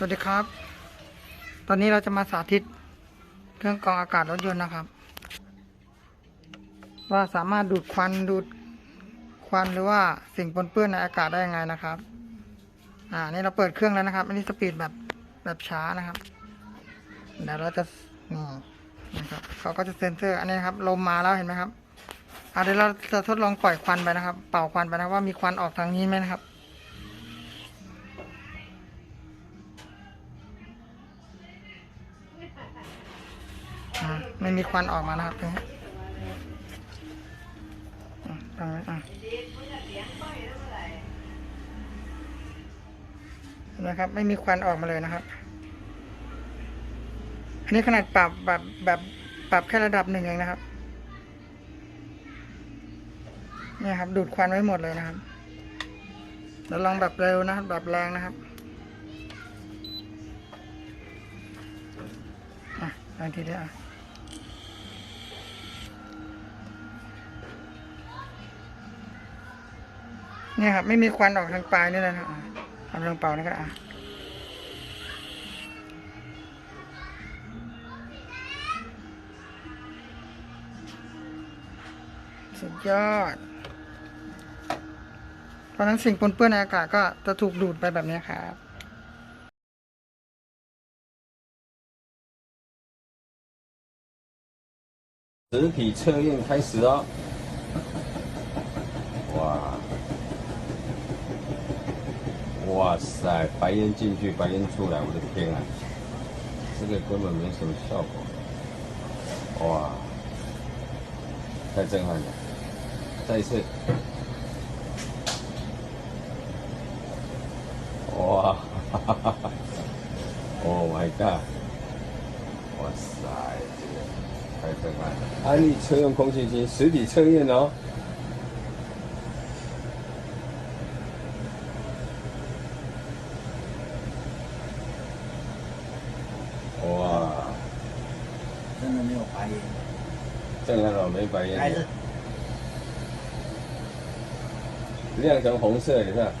สวัสดีครับ ตอนนี้เราจะมาสาธิตเครื่องกรองอากาศรถยนต์นะครับ ว่าสามารถดูดควันดูดควันหรือว่าสิ่งปนเปื้อนในอากาศได้ยังไงนะครับ อ่า นี่เราเปิดเครื่องแล้วนะครับ อันนี้สปีดแบบแบบช้านะครับ เดี๋ยวเราจะนี่นะครับเขาก็จะเซ็นเซอร์ อันนี้ครับลมมาแล้วเห็นไหมครับอ่าเดี๋ยวเราจะทดลองปล่อยควันไปนะครับ เป่าควันไปนะว่ามีควันออกทางนี้ไหมนะครับ ไม่มีควันออกมานะครับตรงนี้อะตรงนี้อะนะครับ ไม่มีควันออกมาเลยนะครับ อันนี้ขนาดปรับแบบแบบปรับแค่ระดับหนึ่งเองนะครับเนี่ยครับ ดูดควันไว้หมดเลยนะครับเดี๋ยวลองแบบเร็วนะครับแบบแรงนะครับอะลองทีเดียว เนี่ยครับ ไม่มีควันออกทางปลายนี่เลยนะครับอ่ะทำลองเป่านี่ก็ได้อ่ะสุดยอด เพราะฉะนั้นสิ่งปนเปื้อนในอากาศก็จะถูกดูดไปแบบนี้ครับ 实体测验开始哦！ 哇塞，白烟进去，白烟出来，我的天啊！这个根本没什么效果。哇，太震撼了！再一次。哇，哈哈哈哈！Oh my god！哇塞，这个太震撼了！安利车用空气机实体测验哦。哇，真的没有白烟，正阳老，没白烟，还是。亮成红色，你看。